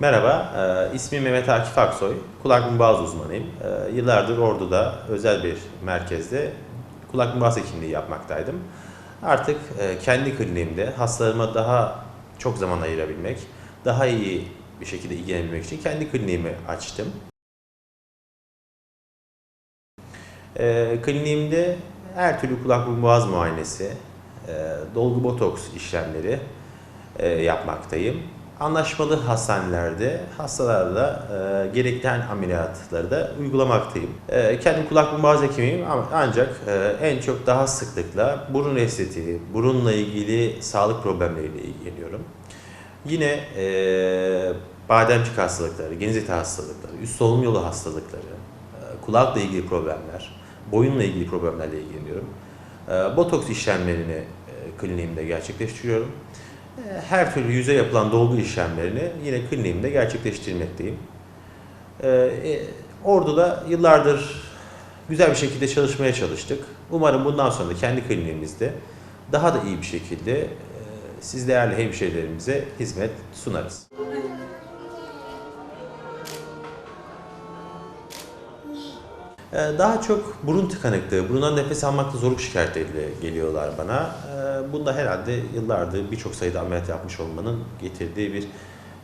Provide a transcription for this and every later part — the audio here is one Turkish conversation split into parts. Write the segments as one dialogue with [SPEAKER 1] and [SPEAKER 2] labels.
[SPEAKER 1] Merhaba, e, ismim Mehmet Akif Aksoy. Kulak boğaz uzmanıyım. E, yıllardır Ordu'da özel bir merkezde kulak boğaz hekimliği yapmaktaydım. Artık e, kendi kliniğimde hastalarıma daha çok zaman ayırabilmek, daha iyi bir şekilde ilgilenebilmek için kendi kliniğimi açtım. E, kliniğimde her türlü kulak burun boğaz muayenesi, e, dolgu botoks işlemleri e, yapmaktayım. Anlaşmalı hastanelerde hastalarla e, gereken ameliyatları da uygulamaktayım. E, kendim kulak burun boğaz hekimiyim ama ancak e, en çok daha sıklıkla burun estetiği, burunla ilgili sağlık problemleriyle ilgileniyorum. Yine e, bademcik hastalıkları, genizite hastalıkları, üst solunum yolu hastalıkları, e, kulakla ilgili problemler, boyunla ilgili problemlerle ilgileniyorum. E, botoks işlemlerini e, kliniğimde gerçekleştiriyorum. E, Her türlü yüze yapılan dolgu işlemlerini yine kliniğimde gerçekleştirmekteyim. E, e, Ordu'da yıllardır güzel bir şekilde çalışmaya çalıştık. Umarım bundan sonra da kendi kliniğimizde daha da iyi bir şekilde e, siz değerli hemşehrilerimize hizmet sunarız. Daha çok burun tıkanıklığı, burundan nefes almakta zorluk şikayetleriyle geliyorlar bana. Ee, Bunda herhalde yıllardır birçok sayıda ameliyat yapmış olmanın getirdiği bir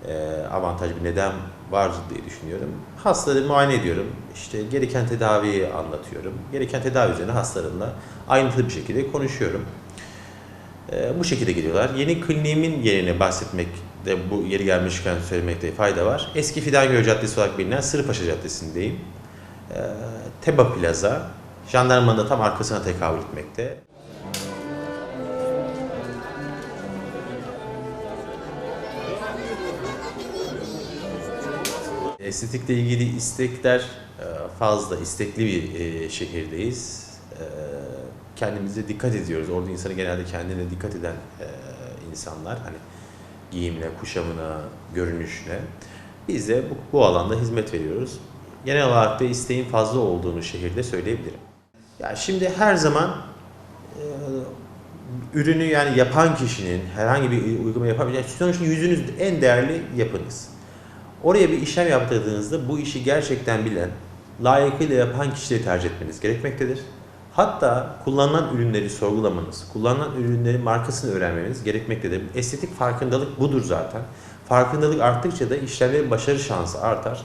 [SPEAKER 1] e, avantaj, bir neden var diye düşünüyorum. Hastaları muayene ediyorum. İşte gereken tedaviyi anlatıyorum. Gereken tedavi üzerine hastalarımla ayrıntılı bir şekilde konuşuyorum. Ee, Bu şekilde geliyorlar. Yeni kliniğimin yerini bahsetmekte, bu yeri gelmişken söylemekte fayda var. Eski Fidangöl Caddesi olarak bilinen Sırıpaşa Caddesi'ndeyim. Ee, Teba Plaza, jandarmanın da tam arkasına tekabül etmekte. Estetikle ilgili istekler e, fazla, istekli bir e, şehirdeyiz. E, Kendimize dikkat ediyoruz. Orada insanı genelde kendine dikkat eden insanlar. Hani giyimine, kuşamına, görünüşüne. Biz de bu, bu alanda hizmet veriyoruz. Genel olarak da isteğin fazla olduğunu şehirde söyleyebilirim. Ya şimdi her zaman e, ürünü yani yapan kişinin herhangi bir uygulama yapabileceği sonuçta yüzünüz en değerli yapınız. Oraya bir işlem yaptırdığınızda bu işi gerçekten bilen, layıkıyla yapan kişileri tercih etmeniz gerekmektedir. Hatta kullanılan ürünleri sorgulamanız, kullanılan ürünlerin markasını öğrenmeniz gerekmektedir. Estetik farkındalık budur zaten. Farkındalık arttıkça da işlemlerin başarı şansı artar.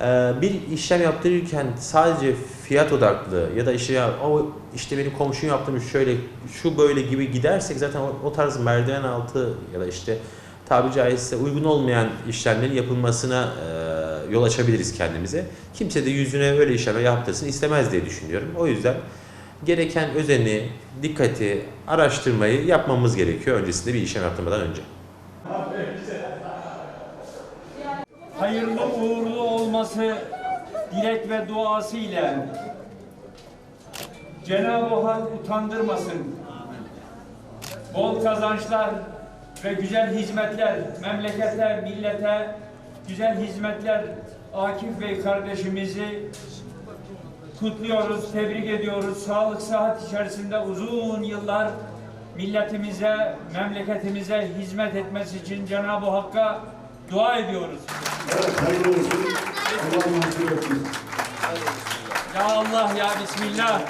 [SPEAKER 1] Ee, Bir işlem yaptırırken sadece fiyat odaklı ya da işte o işte benim komşum yaptırmış şöyle şu böyle gibi gidersek zaten o, o tarz merdiven altı ya da işte tabiri caizse uygun olmayan işlemlerin yapılmasına e, yol açabiliriz kendimize. Kimse de yüzüne öyle işlemler yaptırsın istemez diye düşünüyorum. O yüzden gereken özeni, dikkati, araştırmayı yapmamız gerekiyor öncesinde bir işlem yaptırmadan önce.
[SPEAKER 2] hayırlı olması dilek ve duası ile Cenab-ı Hak utandırmasın. Bol kazançlar ve güzel hizmetler, memlekete, millete güzel hizmetler Akif Bey kardeşimizi kutluyoruz, tebrik ediyoruz. Sağlık, sıhhat içerisinde uzun yıllar milletimize, memleketimize hizmet etmesi için Cenab-ı Hakk'a dua ediyoruz.
[SPEAKER 3] Evet, hayırlı olsun. Allah nasip etsin.
[SPEAKER 2] Ya Allah ya Bismillah.